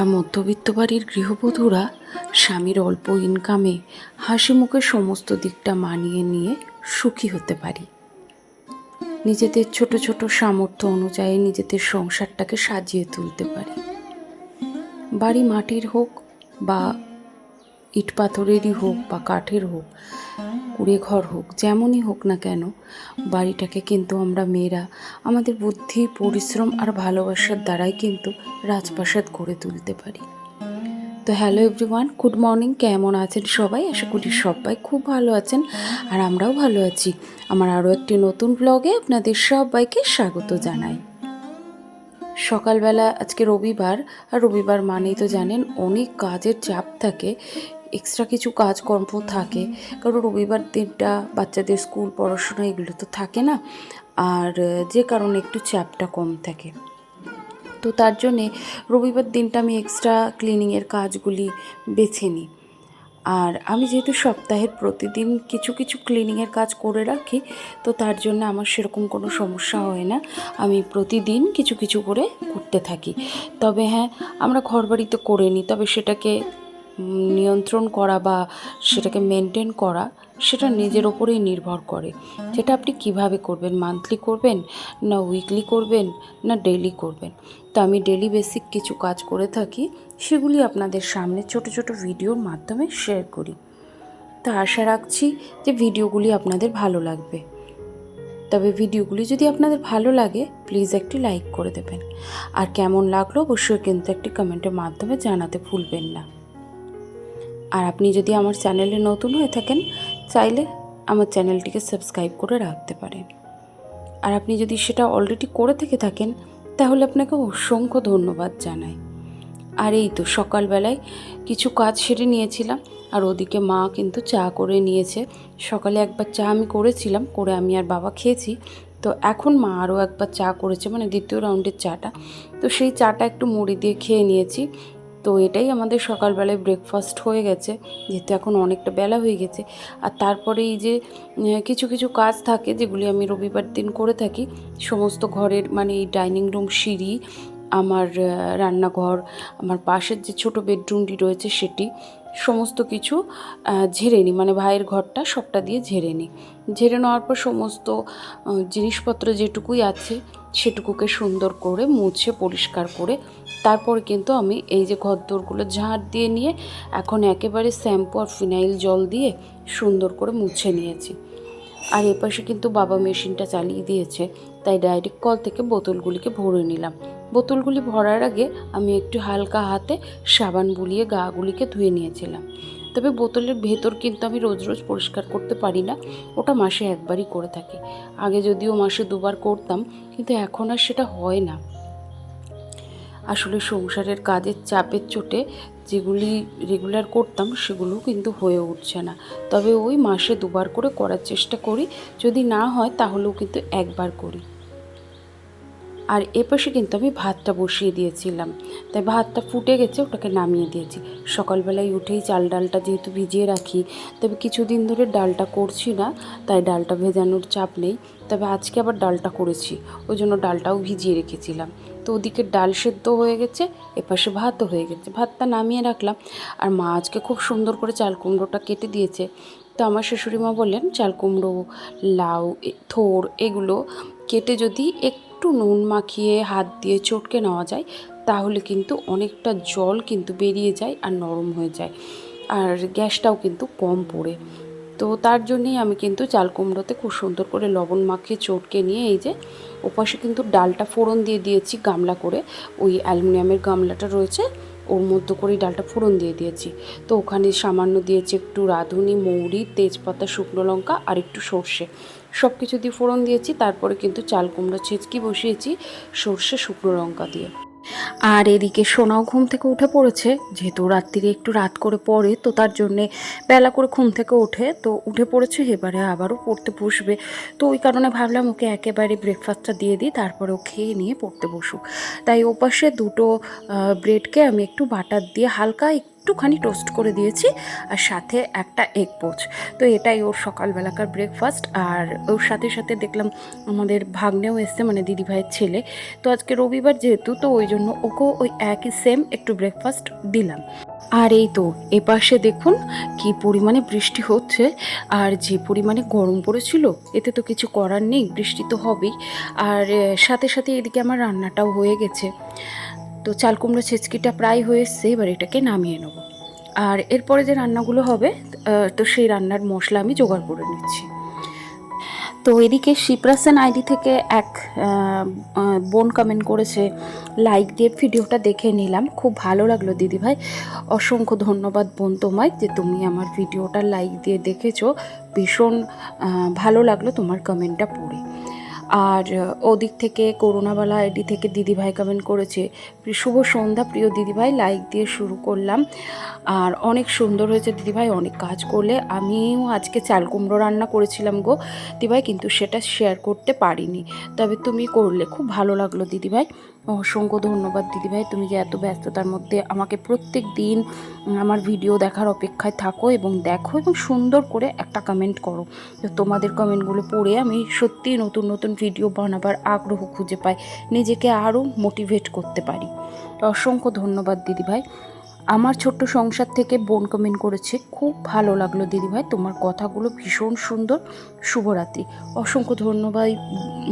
আমরা মধ্যবিত্ত বাড়ির গৃহবধূরা স্বামীর অল্প ইনকামে হাসি মুখে সমস্ত দিকটা মানিয়ে নিয়ে সুখী হতে পারি। নিজেদের ছোট ছোট সামর্থ্য অনুযায়ী নিজেদের সংসারটাকে সাজিয়ে তুলতে পারি। বাড়ি মাটির হোক বা ইট পাথরেরই হোক বা কাঠের হোক, কুড়ে ঘর হোক, যেমনই হোক না কেন, বাড়িটাকে কিন্তু আমরা মেয়েরা আমাদের বুদ্ধি, পরিশ্রম আর ভালোবাসার দ্বারাই কিন্তু রাজপ্রাসাদ গড়ে তুলতে পারি। তো হ্যালো এভরিওয়ান, গুড মর্নিং, কেমন আছেন সবাই? আশা করি সবাই খুব ভালো আছেন আর আমরাও ভালো আছি। আমার আরও একটি নতুন ব্লগে আপনাদের সবাইকে স্বাগত জানাই। সকালবেলা আজকে রবিবার, আর রবিবার মানেই তো জানেন অনেক কাজের চাপ থাকে এক্সট্রা কিছু কাজকর্ম থাকে। কারণ রবিবার দিনটা বাচ্চাদের স্কুল, পড়াশোনা এগুলো তো থাকে না। আর যে কারণে একটু চাপটা কম থাকে। তো তার জন্যে রবিবার দিনটা আমি এক্সট্রা ক্লিনিংয়ের কাজগুলি বেছে নিই। আর আমি যেহেতু সপ্তাহের প্রতিদিন কিছু কিছু ক্লিনিংয়ের কাজ করে রাখি, তো তার জন্য আমার সেরকম কোনো সমস্যা হয় না। আমি প্রতিদিন কিছু কিছু করে করতে থাকি। তবে হ্যাঁ আমরা ঘর বাড়িতে করে নিই, তবে সেটাকে নিয়ন্ত্রণ করা বা সেটাকে মেনটেন করা, সেটা নিজের ওপরেই নির্ভর করে। যেটা আপনি কীভাবে করবেন? মান্থলি করবেন না উইকলি করবেন না ডেলি করবেন? তো আমি ডেলি বেসিক কিছু কাজ করে থাকি, সেগুলি আপনাদের সামনে ছোট ছোট ভিডিওর মাধ্যমে শেয়ার করি। তো আশা রাখছি যে ভিডিওগুলি আপনাদের ভালো লাগবে। তবে ভিডিওগুলি যদি আপনাদের ভালো লাগে প্লিজ একটি লাইক করে দেবেন। আর কেমন লাগল অবশ্যই কিন্তু একটি কমেন্টের মাধ্যমে জানাতে ভুলবেন না। আর আপনি যদি আমার চ্যানেলে নতুন হয়ে থাকেন, চাইলে আমার চ্যানেলটিকে সাবস্ক্রাইব করে রাখতে পারেন। আর আপনি যদি সেটা অলরেডি করে থেকে থাকেন, তাহলে আপনাকে অসংখ্য ধন্যবাদ জানাই। আর এই তো সকালবেলায় কিছু কাজ সেরে নিয়েছিলাম, আর ওদিকে মা কিন্তু চা করে নিয়েছে। সকালে একবার চা আমি করেছিলাম, করে আমি আর বাবা খেয়েছি। তো এখন মা আরও একবার চা করেছে মানে দ্বিতীয় রাউন্ডের চাটা। তো সেই চাটা একটু মুড়ি দিয়ে খেয়ে নিয়েছি। তো এটাই আমাদের সকালবেলায় ব্রেকফাস্ট হয়ে গেছে, যেহেতু এখন অনেকটা বেলা হয়ে গেছে। আর তারপরে এই যে কিছু কিছু কাজ থাকে যেগুলি আমি রবিবার দিন করে থাকি। সমস্ত ঘরের মানে এই ডাইনিং রুম সিঁড়ি, আমার রান্নাঘর, আমার পাশের যে ছোট বেডরুমটি রয়েছে সেটি, সমস্ত কিছু ঝেড়ে নিই। মানে ভাইয়ের ঘরটা সবটা দিয়ে ঝেড়ে নিই। ঝেড়ে নেওয়ার পর সমস্ত জিনিসপত্র যেটুকুই আছে সেটুকুকে সুন্দর করে মুছে, পরিষ্কার করে তারপর কিন্তু আমি এই যে ঘরদোরগুলো ঝাঁট দিয়ে নিয়ে এখন একেবারে শ্যাম্পু আর ফিনাইল জল দিয়ে সুন্দর করে মুছে নিয়েছি। আর এপাশে কিন্তু বাবা মেশিনটা চালিয়ে দিয়েছে, তাই ডাইরেক্ট কল থেকে বোতলগুলিকে ভরে নিলাম। বোতলগুলি ভরার আগে আমি একটু হালকা হাতে সাবান বুলিয়ে গাগুলিকে ধুয়ে নিয়েছিলাম। তবে বোতলের ভেতর কিন্তু আমি রোজ রোজ পরিষ্কার করতে পারি না। ওটা মাসে একবারই করে থাকি। আগে যদিও মাসে দুবার করতাম, কিন্তু এখন আর সেটা হয় না। আসলে সংসারের কাজের চাপের চোটে যেগুলি রেগুলার করতাম, সেগুলো কিন্তু হয়ে উঠছে না। তবে ওই মাসে দুবার করে করার চেষ্টা করি। যদি না হয়, তাহলেও কিন্তু একবার করি। আর এপাশে কিন্তু আমি ভাতটা বসিয়ে দিয়েছিলাম। তাই ভাতটা ফুটে গেছে, ওটাকে নামিয়ে দিয়েছি। সকালবেলায় উঠেই চাল ডালটা যেহেতু ভিজিয়ে রাখি, তবে কিছুদিন ধরে ডালটা করছি না, তাই ডালটা ভেজানোর চাপ নেই। তবে আজকে আবার ডালটা করেছি, ওই জন্য ডালটাও ভিজিয়ে রেখেছিলাম। তো ওদিকে ডাল সেদ্ধ হয়ে গেছে, এপাশে ভাতও হয়ে গেছে। ভাতটা নামিয়ে রাখলাম, আর মা আজকে খুব সুন্দর করে চাল কুমড়োটা কেটে দিয়েছে। তো আমার শাশুড়ি মা বললেন, চাল কুমড়ো, লাউ থোড়, এগুলো কেটে যদি একটু নুন মাখিয়ে হাত দিয়ে চটকে নেওয়া যায়, তাহলে কিন্তু অনেকটা জল কিন্তু বেরিয়ে যায় আর নরম হয়ে যায়। আর গ্যাসটাও কিন্তু কম পড়ে। তো তার জন্যেই আমি কিন্তু চাল কুমড়োতে খুব সুন্দর করে লবণ মাখিয়ে চটকে নিয়ে এই যে ওপাশে কিন্তু ডালটা ফোড়ন দিয়ে দিয়েছি গামলা করে। ওই অ্যালুমিনিয়ামের গামলাটা রয়েছে, ওর মধ্যে করেই ডালটা ফোড়ন দিয়ে দিয়েছি। তো ওখানে সামান্য দিয়েছি একটু রাঁধুনি, মৌরি, তেজপাতা, শুকনো লঙ্কা আর একটু সর্ষে। সব কিছু দিয়ে ফোড়ন দিয়েছি, তারপরে কিন্তু চাল কুমড়ো ছেঁচকি বসিয়েছি, সর্ষে শুকনো লঙ্কা দিয়ে। আর এদিকে সোনাও ঘুম থেকে উঠে পড়েছে, যেহেতু রাত্রিরে একটু রাত করে পড়ে, তো তার জন্যে বেলা করে ঘুম থেকে ওঠে, তো উঠে পড়েছে, এবারে আবারও পড়তে বসবে। তো ওই কারণে ভাবলাম ওকে একেবারে ব্রেকফাস্টটা দিয়ে দিই, তারপরে ও খেয়ে নিয়ে পড়তে বসুক। তাই ওপাশে দুটো ব্রেডকে আমি একটু বাটার দিয়ে হালকা একটুখানি টোস্ট করে দিয়েছি আর সাথে একটা এগ পোচ। তো এটাই ওর সকালবেলাকার ব্রেকফাস্ট আর ওর সাথে সাথে দেখলাম আমাদের ভাগ্নেও এসছে মানে দিদিভাইয়ের ছেলে। তো আজকে রবিবার যেহেতু, তো ওই জন্য ওকেও ওই একই সেম একটু ব্রেকফাস্ট দিলাম। আর এই তো, এপাশে দেখুন কি পরিমাণে বৃষ্টি হচ্ছে আর যে পরিমাণে গরম পড়েছিল, এতে তো কিছু করার নেই, বৃষ্টি তো হবেই। আর সাথে সাথে এদিকে আমার রান্নাটাও হয়ে গেছে। তো চাল কুমড়ো ছেচকিটা প্রায় হয়ে এসছে, এবার এটাকে নামিয়ে নেব। আর এরপরে যে রান্নাগুলো হবে তো সেই রান্নার মশলা আমি জোগাড় করে নিচ্ছি। তো এদিকে শিপ্রাসেন আইডি থেকে এক বোন কমেন্ট করেছে লাইক দিয়ে ভিডিওটা দেখে নিলাম। খুব ভালো লাগল দিদিভাই অসংখ্য ধন্যবাদ বোন তোমায় যে তুমি আমার ভিডিওটা লাইক দিয়ে দেখেছ। ভীষণ ভালো লাগল তোমার কমেন্টটা পড়ে। আর ওদিক থেকে করোনাবালা আইডি থেকে দিদিভাই কমেন্ট করেছে, শুভ সন্ধ্যা প্রিয় দিদিভাই লাইক দিয়ে শুরু করলাম। আর, অনেক সুন্দর হয়েছে দিদিভাই, অনেক কাজ করলে। আমিও আজকে চাল কুমড়ো রান্না করেছিলাম গো, দিদিভাই, কিন্তু সেটা শেয়ার করতে পারিনি। তবে তুমি করলে, খুব ভালো লাগল দিদিভাই। অসংখ্য ধন্যবাদ, দিদিভাই। তুমি যে এত ব্যস্ততার মধ্যে আমাকে প্রত্যেক দিন আমার ভিডিও দেখার অপেক্ষায় থাকো এবং দেখো এবং সুন্দর করে একটা কমেন্ট করো। তো তোমাদের কমেন্টগুলো পড়ে আমি সত্যিই নতুন নতুন ভিডিও বানাবার আগ্রহ খুঁজে পাই, নিজেকে আরও মোটিভেট করতে পারি। অসংখ্য ধন্যবাদ, দিদিভাই। আমার ছোট্ট সংসার থেকে বোন কমেন্ট করেছে, খুব ভালো লাগল দিদিভাই, তোমার কথাগুলো ভীষণ সুন্দর। শুভরাত্রি। অসংখ্য ধন্যবাদ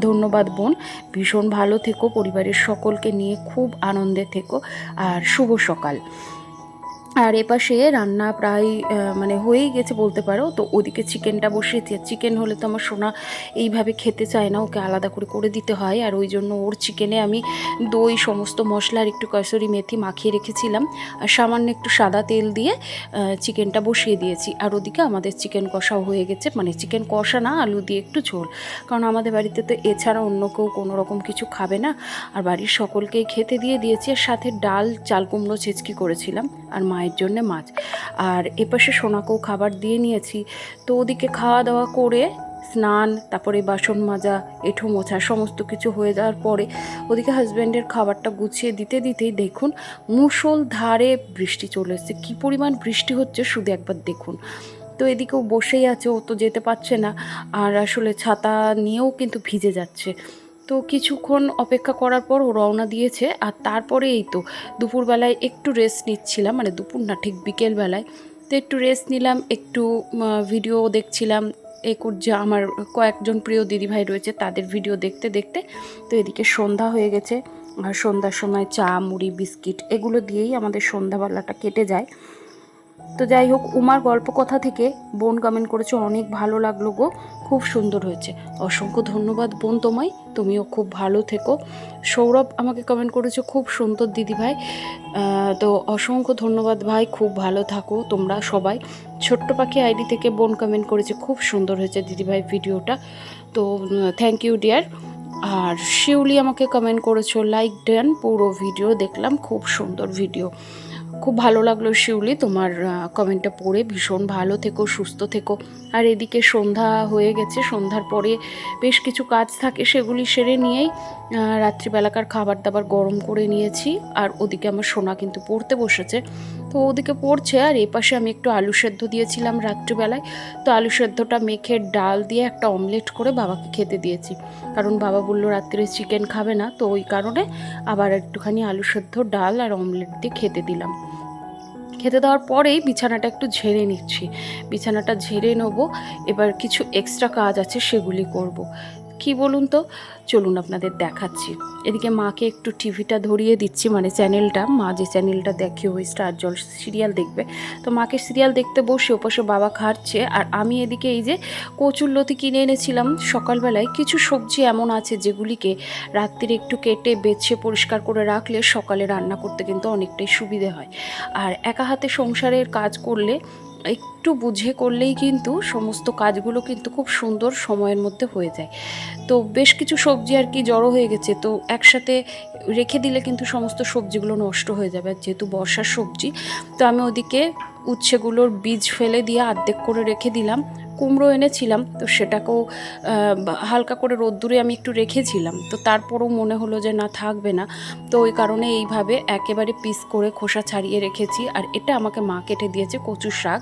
ধন্যবাদ বোন। ভীষণ ভালো থেকো, পরিবারের সকলকে নিয়ে খুব আনন্দে থেকো। আর শুভ সকাল। আর এপাশে রান্না প্রায় মানে হয়েই গেছে বলতে পারো। তো ওদিকে চিকেনটা বসিয়েছি। চিকেন হলে তো আমার সোনা এইভাবে খেতে চায় না, ওকে আলাদা করে করে দিতে হয়। আর ওই জন্য ওর চিকেনে আমি দই, সমস্ত মশলার একটু কসুরি মেথি মাখিয়ে রেখেছিলাম। আর সামান্য একটু সাদা তেল দিয়ে চিকেনটা বসিয়ে দিয়েছি। আর ওদিকে আমাদের চিকেন কষাও হয়ে গেছে। মানে চিকেন কষা না, আলু দিয়ে একটু ঝোল। কারণ আমাদের বাড়িতে তো এছাড়া অন্য কেউ কোনো রকম কিছু খাবে না। আর বাড়ির সকলকেই খেতে দিয়ে দিয়েছি। আর সাথে ডাল, চাল কুমড়ো, ছেচকি করেছিলাম। আর মায়ের জন্য মাছ। আর এপাশে সোনাকেও খাবার দিয়ে নিয়েছি। তো ওদিকে খাওয়া দাওয়া করে স্নান, তারপরে বাসন মাজা, এঁঠো মোছা সমস্ত কিছু হয়ে যাওয়ার পরে ওদিকে হাজব্যান্ডের খাবারটা গুছিয়ে দিতে দিতেই দেখুন মুষল ধারে বৃষ্টি চলে এসেছে। কী পরিমাণ বৃষ্টি হচ্ছে শুধু একবার দেখুন। তো এদিকেও বসেই আছে, ও তো যেতে পারছে না। আর আসলে ছাতা নিয়েও কিন্তু ভিজে যাচ্ছে। তো কিছুক্ষণ অপেক্ষা করার পর ও রওনা দিয়েছে। আর তারপরে এই তো দুপুরবেলায় একটু রেস্ট নিচ্ছিলাম মানে দুপুর না, ঠিক বিকেলবেলায়। তো একটু রেস্ট নিলাম, একটু ভিডিও দেখছিলাম। একুর যে আমার কয়েকজন প্রিয় দিদিভাই রয়েছে, তাদের ভিডিও দেখতে দেখতে তো এদিকে সন্ধ্যা হয়ে গেছে। আর সন্ধ্যার সময় চা, মুড়ি, বিস্কিট এগুলো দিয়েই আমাদের সন্ধ্যাবেলাটা কেটে যায়। তো যাই হোক, উমার গল্প কথা থেকে বোন কমেন্ট করেছ, অনেক ভালো লাগল গো, খুব সুন্দর হয়েছে। অসংখ্য ধন্যবাদ বোন তোমায়, তুমিও খুব ভালো থেকো। সৌরভ আমাকে কমেন্ট করেছ, খুব সুন্দর দিদি ভাই। তো অসংখ্য ধন্যবাদ ভাই, খুব ভালো থাকো তোমরা সবাই। ছোট্ট পাখি আইডি থেকে বোন কমেন্ট করেছে, খুব সুন্দর হয়েছে দিদিভাই ভিডিওটা। তো থ্যাংক ইউ ডিয়ার আর শিউলি আমাকে কমেন্ট করেছ লাইক দেন পুরো ভিডিও দেখলাম খুব সুন্দর ভিডিও খুব ভালো লাগল শিউলি, তোমার কমেন্টটা পড়ে। ভীষণ ভালো থেকো, সুস্থ থেকো। আর এদিকে সন্ধ্যা হয়ে গেছে, সন্ধ্যার পরে বেশ কিছু কাজ থাকে সেগুলি সেরে নিয়েই রাত্রিবেলাকার খাবার দাবার গরম করে নিয়েছি। আর ওদিকে আমার সোনা কিন্তু পড়তে বসেছে। তো ওদিকে পড়ছে, আর এপাশে আমি একটু আলু সেদ্ধ দিয়েছিলাম রাত্রিবেলায়। তো আলু সেদ্ধটা মেখে ডাল দিয়ে একটা অমলেট করে বাবাকে খেতে দিয়েছি। কারণ বাবা বলল রাত্রে চিকেন খাবে না, তো ওই কারণে আবার একটুখানি আলু সেদ্ধ, ডাল আর অমলেট দিয়ে খেতে দিলাম। খেতে দেওয়ার পরেই বিছানাটা একটু ঝেড়ে নিচ্ছি বিছানাটা ঝেড়ে নেব, এবার কিছু এক্সট্রা কাজ আছে সেগুলি করব। কি বলুন তো? চলুন আপনাদের দেখাচ্ছি। এদিকে মাকে একটু টিভিটা ধরিয়ে দিচ্ছি মানে চ্যানেলটা। মা যে চ্যানেলটা দেখে ওই স্টার জল সিরিয়াল দেখবে। তো মাকে সিরিয়াল দেখতে বসে ওপাশে বাবা খাচ্ছে আর আমি এদিকে এই যে কচুর লতি কিনে এনেছিলাম সকালবেলায়, কিছু সবজি এমন আছে যেগুলিকে রাত্রিরে একটু কেটে, বেছে, পরিষ্কার করে রাখলে সকালে রান্না করতে কিন্তু অনেকটাই সুবিধে হয়। আর একা হাতে সংসারের কাজ করলে একটু বুঝে করলেই কিন্তু সমস্ত কাজগুলো কিন্তু খুব সুন্দর সময়ের মধ্যে হয়ে যায়। তো বেশ কিছু সবজি আর কি জড়ো হয়ে গেছে। তো একসাথে রেখে দিলে কিন্তু সমস্ত সবজিগুলো নষ্ট হয়ে যাবে। যেহেতু বর্ষার সবজি, তো আমি ওদিকে উচ্ছেগুলোর বীজ ফেলে দিয়ে আর্ধেক করে রেখে দিলাম। কুমড়ো এনেছিলাম, তো সেটাকেও হালকা করে রোদ্দুরে আমি একটু রেখেছিলাম। তো তারপরও মনে হলো যে না, থাকবে না। তো ওই কারণে এইভাবে একেবারে পিস করে খোসা ছাড়িয়ে রেখেছি। আর এটা আমাকে মা কেটে দিয়েছে কচুর শাক।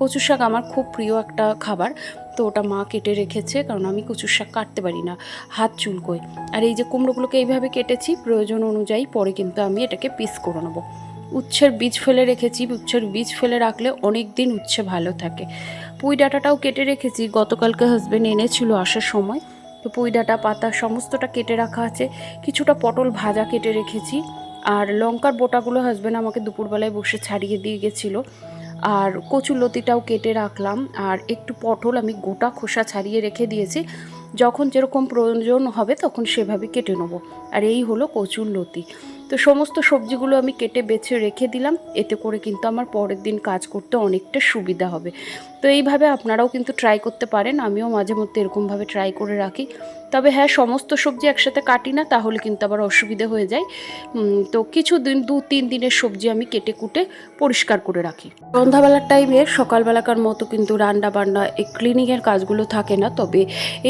কচুর শাক আমার খুব প্রিয় একটা খাবার। তো ওটা মা কেটে রেখেছে, কারণ আমি কচুর শাক কাটতে পারি না, হাত চুলকোয়। আর এই যে কুমড়োগুলোকে এইভাবে কেটেছি, প্রয়োজন অনুযায়ী পরে কিন্তু আমি এটাকে পিস করে নেব। উচ্ছের বীজ ফেলে রেখেছি, উচ্ছের বীজ ফেলে রাখলে অনেক দিন উচ্ছে ভালো থাকে। পুঁই ডাঁটাটাও কেটে রেখেছি, গতকালকে হাজবেন্ড এনেছিল আসার সময়। তো পুঁই ডাঁটা, পাতা সমস্তটা কেটে রাখা আছে, কিছুটা পটল ভাজা কেটে রেখেছি। আর লঙ্কার বোটাগুলো হাজবেন্ড আমাকে দুপুরবেলায় বসে ছাড়িয়ে দিয়ে গেছিল। আর কচুর লতিটাও কেটে রাখলাম। আর একটু পটল আমি গোটা খোসা ছাড়িয়ে রেখে দিয়েছি। যখন যেরকম প্রয়োজন হবে তখন সেভাবে কেটে নেব। আর এই হলো কচুর লতি। তো সমস্ত সবজিগুলো আমি কেটে বেছে রেখে দিলাম। এতে করে কিন্তু আমার পরের দিন কাজ করতে অনেকটা সুবিধা হবে। তো এইভাবে আপনারাও কিন্তু ট্রাই করতে পারেন। আমিও মাঝে মধ্যে এরকমভাবে ট্রাই করে রাখি। তবে হ্যাঁ সমস্ত সবজি একসাথে কাটি না, তাহলে কিন্তু আবার অসুবিধে হয়ে যায়। তো কিছু দিন, দু, তিন দিনের সবজি আমি কেটে কুটে পরিষ্কার করে রাখি। সন্ধ্যাবেলার টাইমে সকালবেলাকার মতো কিন্তু রান্না বান্না এই ক্লিনিংয়ের কাজগুলো থাকে না। তবে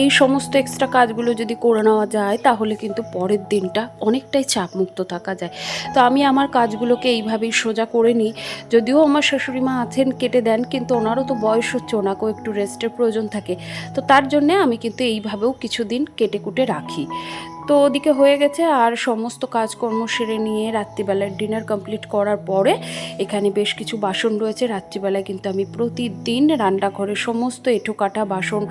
এই সমস্ত এক্সট্রা কাজগুলো যদি করে নেওয়া যায়, তাহলে কিন্তু পরের দিনটা অনেকটাই চাপমুক্ত থাকা যায়। তো আমি আমার কাজগুলোকে এইভাবেই সোজা করে নিই। যদিও আমার শাশুড়ি মা আছেন, কেটে দেন, কিন্তু ওনারও তো বয়স হচ্ছে, ওনাকেও একটু রেস্টের প্রয়োজন থাকে। তো তার জন্যে আমি কিন্তু এইভাবেও কিছুদিন কেটে কুটে রাখি। তো ওদিকে হয়ে গেছে আর সমস্ত কাজকর্ম সেরে নিয়ে রাত্রিবেলার ডিনার কমপ্লিট করার পরে এখানে বেশ কিছু বাসন রয়েছে। রাত্রিবেলায় কিন্তু আমি প্রতিদিন রান্নাঘরে সমস্ত এঁঠো কাটা বাসন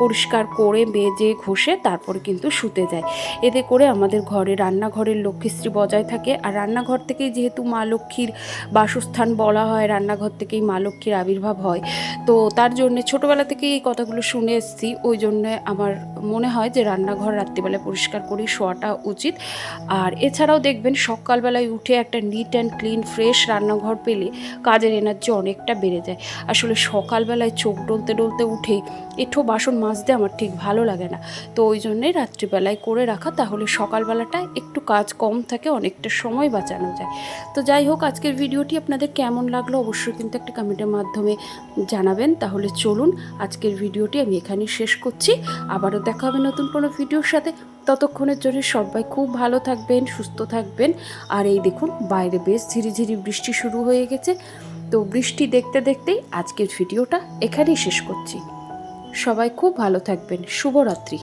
পরিষ্কার করে বেজে ঘষে তারপরে কিন্তু শুতে যায় এতে করে আমাদের ঘরে রান্নাঘরের লক্ষ্মীশ্রী বজায় থাকে। আর রান্নাঘর থেকেই যেহেতু মা লক্ষ্মীর বাসস্থান বলা হয়, রান্নাঘর থেকেই মা লক্ষ্মীর আবির্ভাব হয়। তো তার জন্যে ছোটোবেলা থেকেই এই কথাগুলো শুনে এসেছি। ওই জন্যে আমার মনে হয় যে রান্নাঘর রাত্রিবেলা পরিষ্কার করেই শোয়াটা উচিত। আর এছাড়াও দেখবেন সকালবেলায় উঠে একটা নিট অ্যান্ড ক্লিন ফ্রেশ রান্নাঘর পেলে কাজের এনার্জি অনেকটা বেড়ে যায়। আসলে সকালবেলায় চোখ ডলতে ডলতে উঠে এঠো বাসন মাজতে আমার ঠিক ভালো লাগে না। তো ওই জন্যেই রাত্রিবেলায় করে রাখা, তাহলে সকালবেলাটা একটু কাজ কম থাকে, অনেকটা সময় বাঁচানো যায়। তো যাই হোক, আজকের ভিডিওটি আপনাদের কেমন লাগল অবশ্যই কিন্তু একটা কমেন্টের মাধ্যমে জানাবেন। তাহলে চলুন, আজকের ভিডিওটি আমি এখানেই শেষ করছি। আবারও দেখা হবে নতুন কোনো ভিডিওর সাথে। ততক্ষণের জন্য সবাই খুব ভালো থাকবেন, সুস্থ থাকবেন। আর এই দেখুন, বাইরে বেশ ঝিরিঝিরি বৃষ্টি শুরু হয়ে গেছে। তো বৃষ্টি দেখতে দেখতেই আজকের ভিডিওটা এখানেই শেষ করছি। সবাই খুব ভালো থাকবেন। শুভরাত্রি।